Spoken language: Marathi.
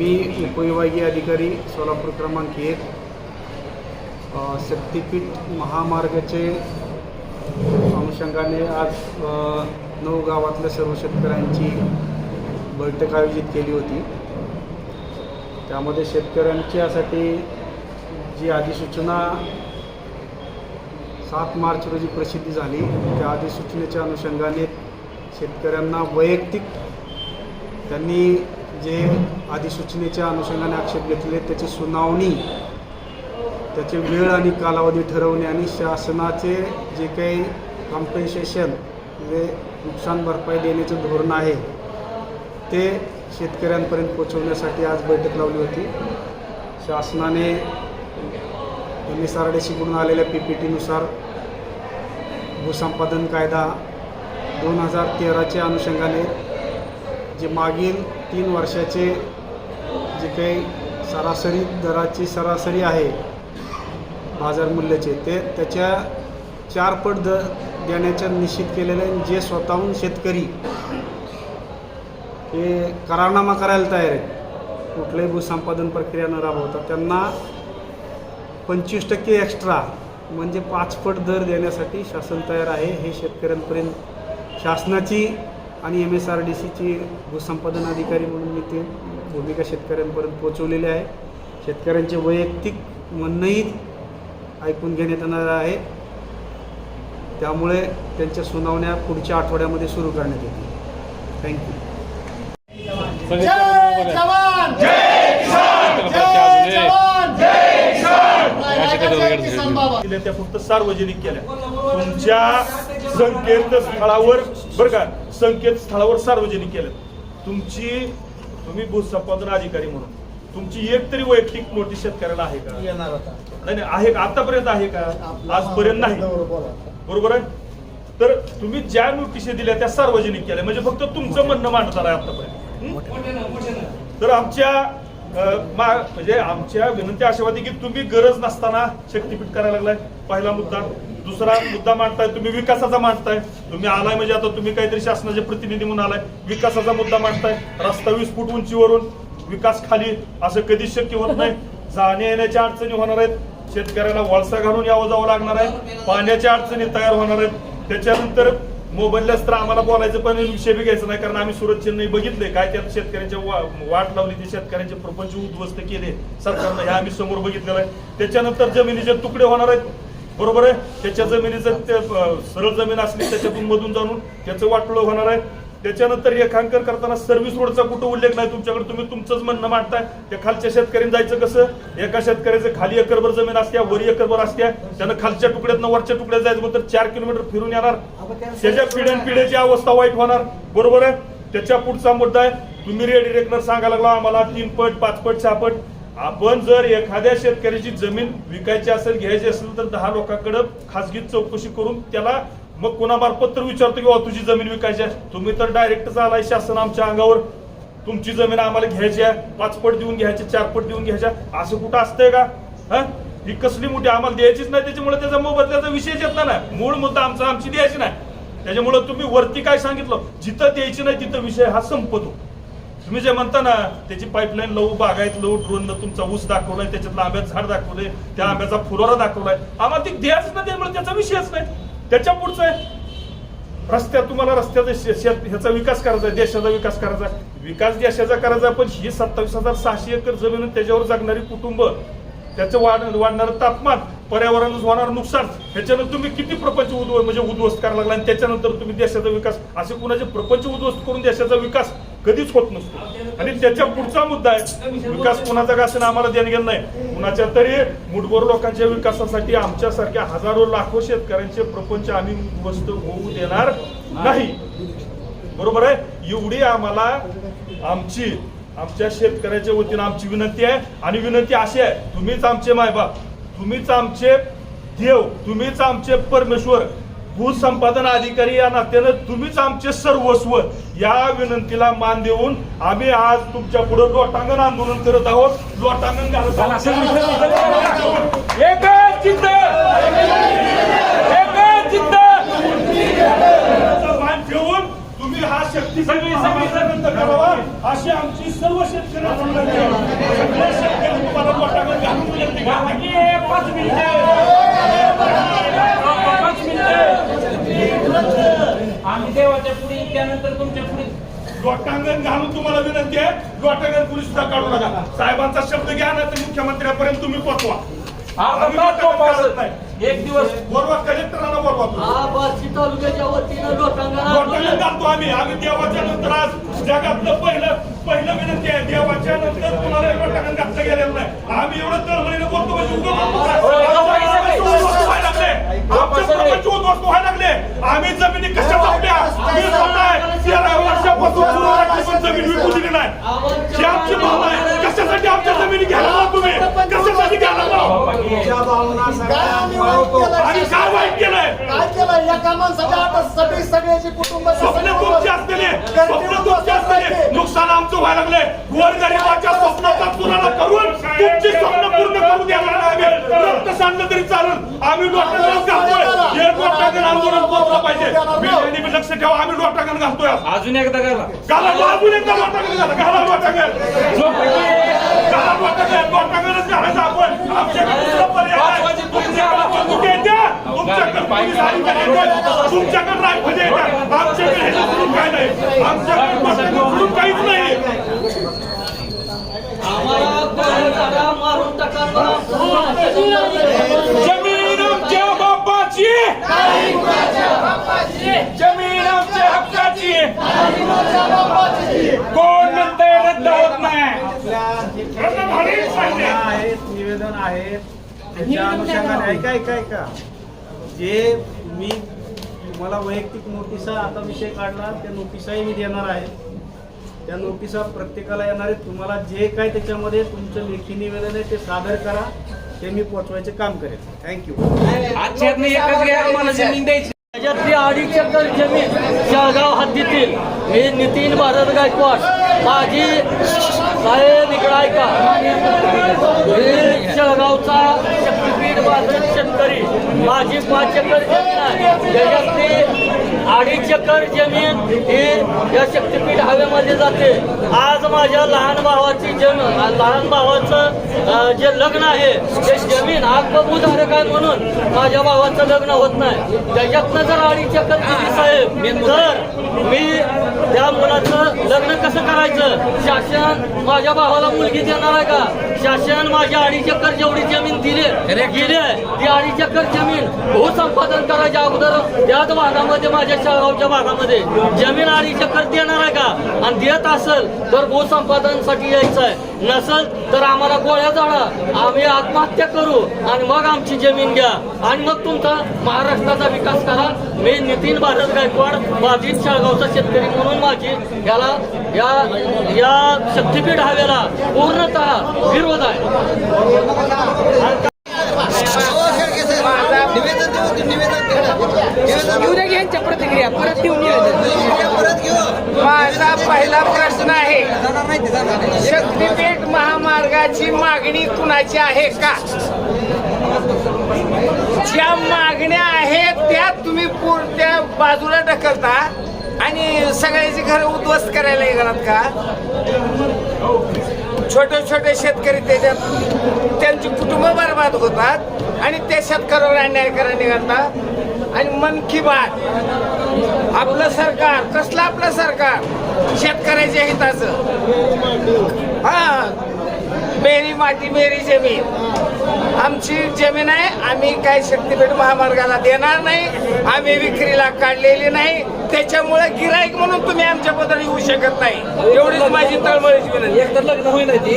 मी उपविभागीय अधिकारी सोलापूर क्रमांक एक शक्तीपीठ शक्तिपीठ महामार्गाचे अनुषंगाने आज नऊ गावातल्या सर्व शेतकऱ्यांची बैठक आयोजित केली होती. त्यामध्ये शेतकऱ्यांच्यासाठी जी अधिसूचना सात मार्च रोजी प्रसिद्धी झाली त्या अधिसूचनेच्या अनुषंगाने शेतकऱ्यांना वैयक्तिक त्यांनी जे अधिसूचनेच्या अनुषंगाने आक्षेप घेतले त्याची सुनावणी त्याचे वेळ आणि कालावधी ठरवणे आणि शासनाचे जे काही कॉम्पेन्सेशन म्हणजे नुकसान भरपाई देण्याचं धोरण आहे ते शेतकऱ्यांपर्यंत पोहोचवण्यासाठी आज बैठक लावली होती. शासनाने एम एस आर डी सीकडून आलेल्या पी पी टीनुसार भूसंपादन कायदा दोन हजार तेराच्या अनुषंगाने जे मागील तीन वर्षाचे जे काही सरासरी दराची सरासरी आहे बाजार मूल्याचे ते त्याच्या चार पट द देण्याच्या निश्चित केलेले आहे. जे स्वतःहून शेतकरी हे करारनामा करायला तयार आहेत कुठलंही भूसंपादन प्रक्रिया न राबवता त्यांना पंचवीस टक्के एक्स्ट्रा म्हणजे पाच पट दर देण्यासाठी शासन तयार आहे हे शेतकऱ्यांपर्यंत शासनाची आणि एम एस आर डी सीची भूसंपादन अधिकारी म्हणून मी ते भूमिका शेतकऱ्यांपर्यंत पोहोचवलेली आहे. शेतकऱ्यांचे वैयक्तिक म्हणणंही ऐकून घेण्यात येणार आहे. त्यामुळे त्यांच्या सुनावण्या पुढच्या आठवड्यामध्ये सुरू करण्यात येतील. थँक्यू जय जवान! जय किसान! जय जवान! जय किसान! जय किसान बाबा. केल्या त्या फक्त सार्वजनिक केल्या. तुमच्या संकेतस्थळावर बरं का संकेतस्थळावर सार्वजनिक केल्या तुमची तुम्ही भूसंपादन अधिकारी म्हणून तुमची एक तरी वैयक्तिक नोटीस शेतकऱ्याला आहे का? येणार होता नाही नाही आहे का? आतापर्यंत आहे का? आजपर्यंत नाही. बरोबर आहे? तर तुम्ही ज्या नोटिशी दिल्या त्या सार्वजनिक केल्या. म्हणजे फक्त तुमचं म्हणणं मांडणार आहे आतापर्यंत. हं? तर आमच्या अ, मा- म्हणजे आमच्या विनंती अशा होती की तुम्ही गरज नसताना शक्तीपीठ करायला लागलाय. पहिला मुद्दा. दुसरा मुद्दा मांडताय तुम्ही विकासाचा मांडताय. तुम्ही आलाय म्हणजे आता तुम्ही काहीतरी शासनाचे प्रतिनिधी म्हणून आलाय. विकासाचा मुद्दा मांडताय. रस्ता वीस फूट उंचीवरून विकास खाली असं कधीच शक्य होत नाही. जाण्या येण्याच्या अडचणी होणार आहेत. शेतकऱ्याला वळसा घालून यावं जावं लागणार आहे. पाण्याच्या अडचणी तयार होणार आहेत. त्याच्यानंतर मोबदल्यास तर आम्हाला बोलायचं पण विषय बी घ्यायचा नाही कारण आम्ही सुरत चेन्नई बघितले काय त्यात शेतकऱ्यांच्या वा- वाट लावली ते शेतकऱ्यांचे प्रपंच उद्ध्वस्त केले. सरकारनं हे आम्ही समोर बघितलेलं आहे. त्याच्यानंतर जमिनीचे तुकडे होणार आहेत. बरोबर आहे? त्याच्या जमिनीचं ते, सरळ जमीन असली त्याच्यातून मधून जाणून त्याचं वाटलं होणार आहे. त्याच्यानंतर रेखांकन करताना सर्व्हिस रोडचा कुठं उल्लेख नाही तुमच्याकडे. तुम्ही तुमचंच म्हणणं मांडताय. त्या खालच्या शेतकऱ्यांनी जायचं कसं? एका शेतकऱ्याचं खाली एकरभर जमीन असत्या वरी एकरभर असत्या. त्यानं खालच्या तुकड्यातनं वरच्या तुकड्यात जायचं म्हणून तर चार किलोमीटर फिरून येणार. त्याच्या पिढ्यान पिढ्याची अवस्था वाईट होणार. बरोबर आहे? त्याच्या पुढचा मुद्दा आहे तुम्ही रेडी रेकनर सांगायला लागला आम्हाला तीन पट पाच पट सहा पट. आपण जर एखाद्या शेतकऱ्याची जमीन विकायची असेल घ्यायची असेल तर दहा लोकांकडे खासगी चौकशी करून त्याला मग कोणामार्फत तर विचारतो की "वा, तुझी जमीन विकायची आहे. तुम्ही तर डायरेक्ट आलाय शासन आमच्या अंगावर. तुमची जमीन आम्हाला घ्यायची आहे. पाच पट देऊन घ्यायची चार पट देऊन घ्यायच्या असं कुठं असतंय का? हा? ही कसली मोठी आम्हाला द्यायचीच नाही. त्याच्यामुळे त्याचा मोबदल्याचा विषयच येत नाही. मूळ मुद्दा आमचा आमची द्यायची नाही. त्याच्यामुळे तुम्ही वरती काय सांगितलं? जिथं द्यायची नाही तिथं विषय हा संपतो. तुम्ही जे म्हणता ना त्याची पाईपलाईन लवू बागायत लवू ड्रोननं तुमचा ऊस दाखवलाय त्याच्यातलं आंब्याचं झाड दाखवलंय त्या आंब्याचा फुलोरा दाखवलाय. आम्हाला ती द्यायच ना त्यामुळे म्हणजे त्याचा विषयच नाही. त्याच्या पुढचं आहे. रस्त्यात तुम्हाला रस्त्याचा शेत ह्याचा विकास करायचा आहे देशाचा विकास करायचा आहे. विकास देशाचा करायचा पण ही सत्तावीस हजार सहाशे एकर जमीन त्याच्यावर जगणारी कुटुंब त्याचं वाढ वाढणारं तापमान पर्यावरणाचं होणारं नुकसान ह्याच्यानंतर तुम्ही किती प्रपंच उद्व म्हणजे उद्ध्वस्त करायला लागला आणि त्याच्यानंतर तुम्ही देशाचा विकास असे कुणाचे प्रपंच उद्ध्वस्त करून देशाचा विकास कधीच होत नसतो. आणि त्याच्या पुढचा मुद्दा आहे विकास कुणाचा का असेल आम्हाला देणं नाही. कुणाच्या तरी मुठभर लोकांच्या विकासासाठी आमच्यासारख्या हजारो लाखो शेतकऱ्यांचे प्रपंच आम्ही उद्ध्वस्त होऊ देणार नाही. बरोबर आहे? एवढी आम्हाला आमची आमच्या शेतकऱ्याच्या वतीनं आमची विनंती आहे. आणि विनंती अशी आहे तुम्हीच आमचे मायबाप तुम्हीच आमचे देव तुम्हीच आमचे परमेश्वर भूसंपादन अधिकारी या नात्यानं तुम्हीच आमचे सर्वस्व या विनंतीला मान देऊन आम्ही आज तुमच्यापुढे लोटांगण आंदोलन करत आहोत. लोटांगण घालत आहोत एकच चित्त एकच चित्त मान ठेवून तुम्ही हा शक्ती सगळी रद्द करावा अशी आमची सर्व शेतकऱ्यांची विनंती आहे. सगळे शेतकरी तुम्हाला पोटावर घालून विनंती करतात. पाच मिनिटे पाच मिनिटे आम्ही देवाच्या पुढे त्यानंतर तुमच्यापुढे लोटांगण घालून तुम्हाला विनंती आहे लोटांगण पोलीस सुद्धा काढू नका. साहेबांचा शब्द घ्या ना तर मुख्यमंत्र्यापर्यंत तुम्ही नाही. एक दिवस. बोलवा कलेक्टरांना बोलवा बार्शी तालुक्याच्या वतीनं लोटांगण घालतो आम्ही. आम्ही देवाच्या नंतर आज जगातलं पहिलं पहिलं विनंती आहे. देवाच्या नंतर तुम्हाला लोटांगण घातलं गेलेलं नाही. आम्ही एवढं तळमळीनं बोलतो म्हणजे उगाच बोलतो काय? आमच्या उद्ध्वस्त व्हायला लागले. व्हायला लागले. आम्ही जमिनी कशा आपल्या मी स्वतः आहे. तेरा वर्षापासून जमीन विकू दिली नाही. ही आमची भावना आहे कशासाठी आमच्या जमिनी घ्यायला तुम्ही कशासाठी घ्यायला भावना काय वाईट केलंय? काय केलं या कामांसाठी आता सगळी सगळ्याची कुटुंब स्वप्न तुमची असलेले स्वप्न तुमची असलेले नुकसान आमचं व्हायला लागले गोरगरिबाच्या स्वप्नाचा करून तुमची स्वप्न पूर्ण करू देणार नाही आम्ही रक्त सांडलं तरी चालेल आम्ही लोटांगण घालतोय हे पाहिजे. लक्ष ठेवा आम्ही लोटांगण घालतोय अजून एकदा करा. घाला अजून एकदा लोटांगण घाला घाला लोटांगण. घाला लोटांगण लोटांगणच घालायचं आपण. आमच्याकडे दुसरा पर्याय नाही. तुमच्याकडे बंदुकी येत्या? तुमच्याकडे पोलीस अधिकारी येतात तुमच्याकडे रायफल येतात आमच्याकडे हे सोडून काय नाही. आमच्याकडे लोटांगण सोडून काहीच नाही. आम्हाला गोळ्या झाडा मारून टाका जमीन आमच्या बापाची जमीन आमच्या हक्काची कोण म्हणतंय रद्द होत नाही आपल्या रद्द झालीच पाहिजे. आहेत निवेदन आहेत त्याच्या अनुषंगाने ऐका ऐका ऐका. जे मी तुम्हाला वैयक्तिक नोटिसा आता विषय काढला त्या नोटिसाही मी देणार आहे. त्या नोटिसा प्रत्येकाला येणार आहेत. तुम्हाला जे काय त्याच्यामध्ये तुमचं लेखी निवेदन आहे ते सादर करा. ते मी पोचवायचे काम करेन थँक्यू त्याच्यातली अडीच एकर जमीन जळगाव हद्दीतील. मी नितीन भारत गायकवाड. माझी साहेब इकडं ऐका. मी जळगावचा शक्तीपीठ शेतकरी माझी पाच एकर जमीन आहे त्याच्यातली अडीच एकर जमीन ही या शक्तीपीठ हवेमध्ये जाते. आज माझ्या लहान भावाची जमीन लहान भावाचं जे लग्न आहे ते जमीन हक्कभूधारक आहे म्हणून माझ्या भावाचं लग्न होत नाही. त्याच्यातनं जर अडीच एकर दिली साहेब तर मी त्या मुलाचं लग्न कसं करायचं? शासन माझ्या भावाला मुलगी देणार आहे का? शासन माझ्या अडीच एकर जेवढी जमीन दिली गेली ती अडीच एकर जमीन भूसंपादन करायच्या अगोदर त्याच भागामध्ये माझ्या शाळगावच्या भागामध्ये जमीन अडीच एकर देणार आहे का? आणि देत असेल तर भूसंपादनासाठी यायचं आहे. नसल तर आम्हाला गोळ्या जाडा आम्ही आत्महत्या करू आणि मग आमची जमीन घ्या. आणि मग तुमचा महाराष्ट्राचा विकास करा. मी नितीन भारत गायकवाड बाधित शाळगावचा शेतकरी म्हणून माझी याला या या शक्तीपीठ हवेला पूर्णतः विरोध आहे. घेऊ द्या यांच्या प्रतिक्रिया. परत घेऊन पहिला प्रश्न आहे शक्तीपीठ महामार्गाची मागणी कुणाची आहे का? ज्या मागण्या आहेत त्या तुम्ही पुरत्या बाजूला ढकलता आणि सगळ्याची घर उद्ध्वस्त करायला येणार का? छोटे छोटे शेतकरी त्याच्यात त्यांची कुटुंब बर्बाद होतात आणि त्या शेतकऱ्यावर अन्याय करायला निघालतात. आणि मन की बात आपलं सरकार कसलं आपलं सरकार? शेतकऱ्याच्या हिताचं हा मेरी माती मेरी जमीन. आमची जमीन आहे आम्ही काय शक्तीपीठ महामार्गाला देणार नाही आम्ही विक्रीला काढलेली नाही त्याच्यामुळे गिराईक म्हणून तुम्ही आमच्या पदावर येऊ शकत नाही. एवढीच माझी तळमळीची विनंती. एक तर लग्न होईल ती